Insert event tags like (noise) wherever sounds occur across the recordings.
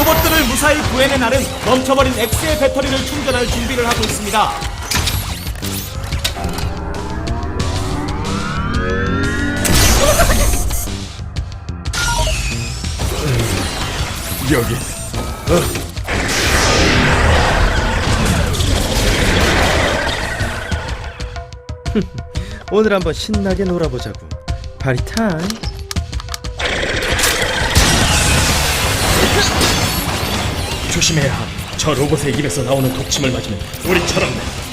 로봇들을 무사히 구해낸 알은 멈춰버린 X의 배터리를 충전할 준비를 하고 있습니다. 여기 (laughs) 오늘 한번 신나게 놀아보자고. 파리 타임. 조심해야 함. 저 로봇의 입에서 나오는 독침을 맞으면 우리처럼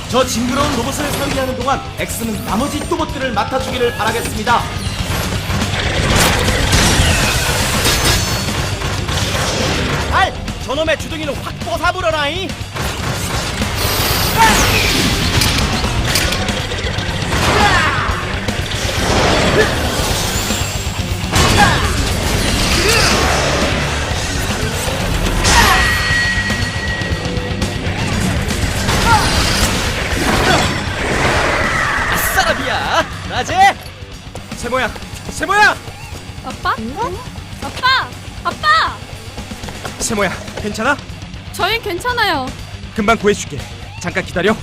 저 징그러운 로봇을 상대하는 동안 X는 나머지 로봇들을 맡아주기를 바라겠습니다. 알! 저놈의 주둥이는 확! 아싸라비 야! 라제! 세모야! 세모야! 아빠? 아빠! 아빠! 세모야, 괜찮아? 저희 괜찮아요. 금방 구해줄게. 잠깐 기다려.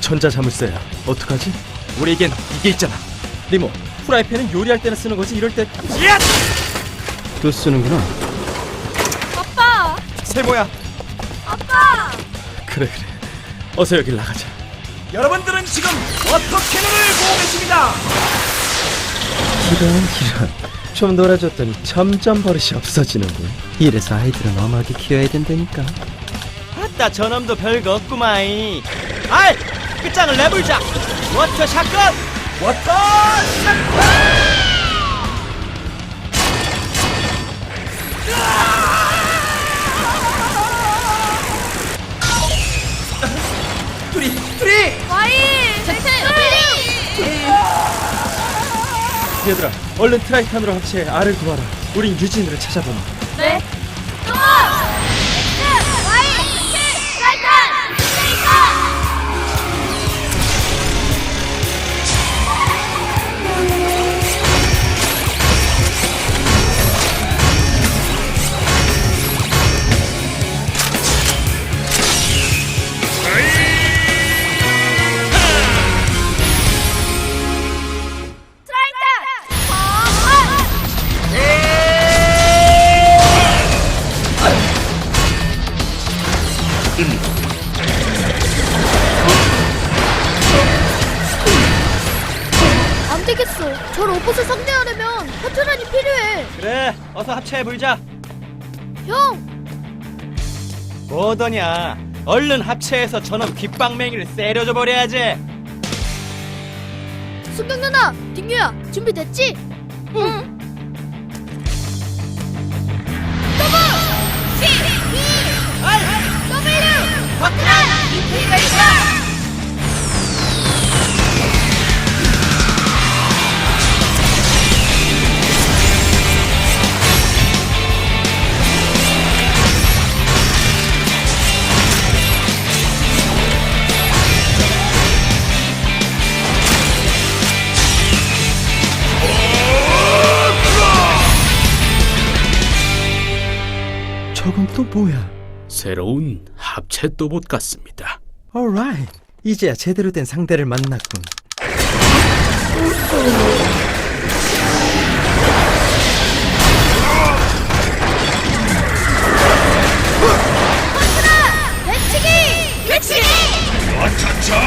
전자자물쇠야. 어떡하지? 우리에겐 이게 있잖아. 리모, 프라이팬은 요리할 때나 쓰는 거지 이럴 때또 야! 쓰는구나. 아빠! 세모야, 아빠! 그래 그래. 어서 여길 나가자. 여러분들은 지금 워터 캐논을 보고 계십니다. 이런 이런. 좀 놀아줬더니 점점 버릇이 없어지는군. 이래서 아이들은 엄하게 키워야 된다니까. 아따 저놈도 별거 없구마이. 알! 끝장을 내불자. 워터 샷건! 워터 샷건! 둘이 얘들아, 얼른 트라이탄으로 합체해 알을 구하라. 우린 유진이를 찾아보마. 안 되겠어. 저 로봇을 상대하려면 파트란이 필요해. 그래 어서 합체해 불자. 형, 뭐더냐? 얼른 합체해서 저놈 귓방맹이를 세려줘 버려야지. 승경 누나, 딩유야, 준비됐지? 응. 저건 또 뭐야? 새로운 합체 로봇 같습니다. alright. 이제야 제대로 된 상대를 만났군. 배치기! 아차차!